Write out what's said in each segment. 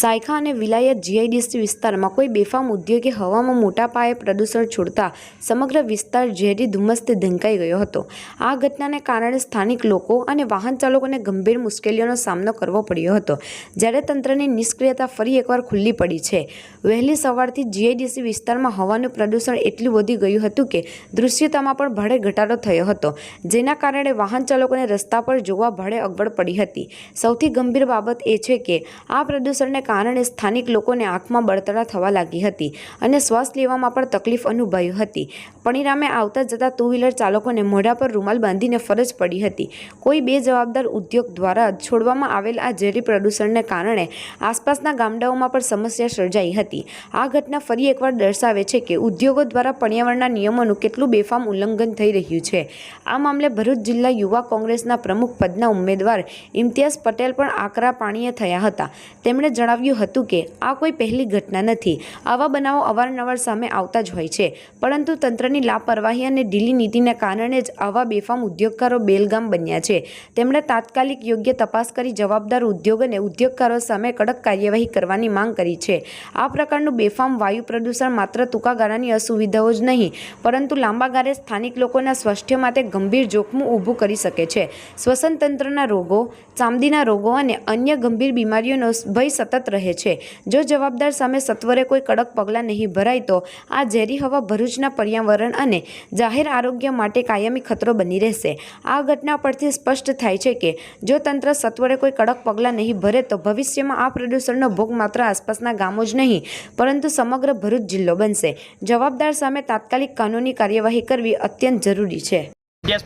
સાયખા અને વિલાયત જીઆઈડીસી વિસ્તારમાં કોઈ બેફામ ઉદ્યોગે હવામાં મોટા પાયે પ્રદૂષણ છોડતા સમગ્ર વિસ્તાર ઝેરી ધુમ્મસથી ઢંકાઈ ગયો હતો. આ ઘટનાને કારણે સ્થાનિક લોકો અને વાહન ચાલકોને ગંભીર મુશ્કેલીઓનો સામનો કરવો પડ્યો હતો. જ્યારે તંત્રની નિષ્ક્રિયતા ફરી એકવાર ખુલ્લી પડી છે. વહેલી સવારથી જીઆઈડીસી વિસ્તારમાં હવાનું પ્રદૂષણ એટલું વધી ગયું હતું કે દૃશ્યતામાં પણ ભારે ઘટાડો થયો હતો, જેના કારણે વાહન ચાલકોને રસ્તા પર જોવા ભારે અગવડ પડી હતી. સૌથી ગંભીર બાબત એ છે કે આ પ્રદૂષણને કારણે સ્થાનિક લોકોને આંખમાં બળતરા થવા લાગી હતી અને શ્વાસ લેવામાં પણ તકલીફ અનુભવી હતી. પરિણામે આવતા જતા ટુ વ્હીલર ચાલકોને મોઢા પર રૂમાલ બાંધીને ફરજ પડી હતી. કોઈ બે જવાબદાર ઉદ્યોગ દ્વારા છોડવામાં આવેલ આ ઝેરી પ્રદૂષણને કારણે આસપાસના ગામડાઓમાં પણ સમસ્યા સર્જાઈ હતી. આ ઘટના ફરી એકવાર દર્શાવે છે કે ઉદ્યોગો દ્વારા પર્યાવરણના નિયમોનું કેટલું બેફામ ઉલ્લંઘન થઈ રહ્યું છે. આ મામલે ભરૂચ જિલ્લા યુવા કોંગ્રેસના પ્રમુખ પદના ઉમેદવાર ઇમ્તિયાઝ પટેલ પણ આકરા પાણીએ થયા હતા. તેમણે જણાવ્યું હતું કે, આ કોઈ પહેલી ઘટના નથી. આવા બનાવો અવારનવાર સામે આવતા જ હોય છે. પરંતુ તંત્રની લાપરવાહી અને ઢીલી નીતિને કારણે જ આવા બેફામ ઉદ્યોગકારો બેલગામ બન્યા છે. તેમણે તાત્કાલિક યોગ્ય તપાસ કરી જવાબદાર ઉદ્યોગ અને ઉદ્યોગકારો સામે કડક કાર્યવાહી કરવાની માંગ કરી છે. આ પ્રકારનું બેફામ વાયુ પ્રદૂષણ માત્ર ટૂંકા ગાળાની અસુવિધાઓ જ નહીં, પરંતુ લાંબા ગાળે સ્થાનિક લોકોના સ્વાસ્થ્ય માટે ગંભીર જોખમો ઊભું કરી શકે છે. શ્વસન તંત્રના રોગો, ચામડીના રોગો અને અન્ય ગંભીર બીમારીઓનો ભય સતત રહે છે. જો જવાબદાર સામે સત્વરે કોઈ કડક પગલાં નહીં ભરાય તો આ ઝેરી હવા ભરૂચના પર્યાવરણ અને જાહેર આરોગ્ય માટે કાયમી ખતરો બની રહેશે. આ ઘટના પરથી સ્પષ્ટ થાય છે કે જો તંત્ર સત્વરે કોઈ કડક પગલાં નહીં ભરે તો ભવિષ્યમાં આ પ્રદૂષણનો ભોગ માત્ર આસપાસના ગામો જ નહીં, પરંતુ સમગ્ર ભરૂચ જિલ્લો બનશે. જવાબદાર સામે તાત્કાલિક કાનૂની કાર્યવાહી કરવી અત્યંત જરૂરી છે.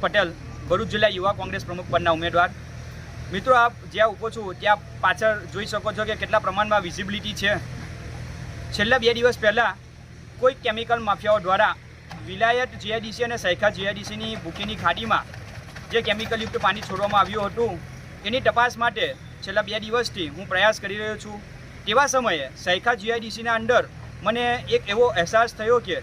પટેલ, ભરૂચ જિલ્લા યુવા કોંગ્રેસ પ્રમુખ પદના ઉમેદવાર. મિત્રો, આપ જ્યાં ઊભો છું, ત્યાં પાછળ જોઈ શકો છો કે કેટલા પ્રમાણમાં વિઝિબિલિટી છે. છેલ્લા બે દિવસ પહેલાં કોઈ કેમિકલ માફિયાઓ દ્વારા વિલાયત જીઆઈડીસી અને સૈખા જીઆઈડીસીની ભૂકીની ખાડીમાં જે કેમિકલયુક્ત પાણી છોડવામાં આવ્યું હતું, એની તપાસ માટે છેલ્લા બે દિવસથી હું પ્રયાસ કરી રહ્યો છું. તેવા સમયે સૈખા જીઆઈડીસીના અંદર મને એક એવો અહેસાસ થયો કે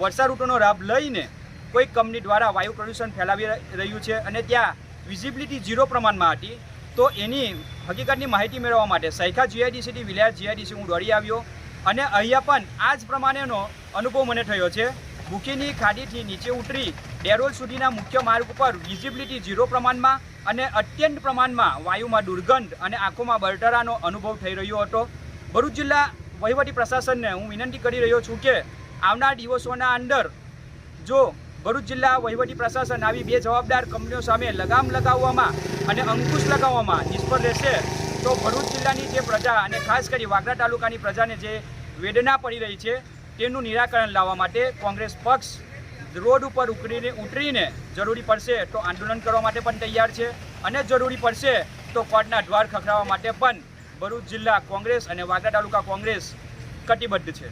વર્ષા ઋતુનો લાભ લઈને કોઈ કંપની દ્વારા વાયુ પ્રદૂષણ ફેલાવી રહ્યું છે અને ત્યાં વિઝિબિલિટી ઝીરો પ્રમાણમાં હતી, તો એની હકીકતની માહિતી મેળવવા માટે સૈખા જીઆઈડીસીથી વિલાયત જીઆઈડીસી હું દોડી આવ્યો અને અહીંયા પણ આ જ પ્રમાણેનો અનુભવ મને થયો છે. બુકીની ખાડીથી નીચે ઉતરી ડેરોલ સુધીના મુખ્ય માર્ગ ઉપર વિઝિબિલિટી ઝીરો પ્રમાણમાં અને અત્યંત પ્રમાણમાં વાયુમાં દુર્ગંધ અને આંખોમાં બળતરાનો અનુભવ થઈ રહ્યો હતો. ભરૂચ જિલ્લા વહીવટી પ્રશાસનને હું વિનંતી કરી રહ્યો છું કે આવનાર દિવસોના અંદર જો ભરૂચ જિલ્લા વહીવટી પ્રશાસન આવી બે જવાબદાર કંપનીઓ સામે લગામ લગાવવામાં અને અંકુશ લગાવવામાં નિષ્ફળ રહેશે. તો ભરૂચ જિલ્લાની જે પ્રજા અને ખાસ કરી વાગરા તાલુકાની પ્રજાને જે વેદના પડી રહી છે, તેનું નિરાકરણ લાવવા માટે કોંગ્રેસ પક્ષ રોડ ઉપર ઉકળીને ઉતરીને જરૂરી પડશે તો આંદોલન કરવા માટે પણ તૈયાર છે. અને જરૂરી પડશે તો કોર્ટના દ્વાર ખખડાવવા માટે પણ ભરૂચ જિલ્લા કોંગ્રેસ અને વાગરા તાલુકા કોંગ્રેસ કટિબદ્ધ છે.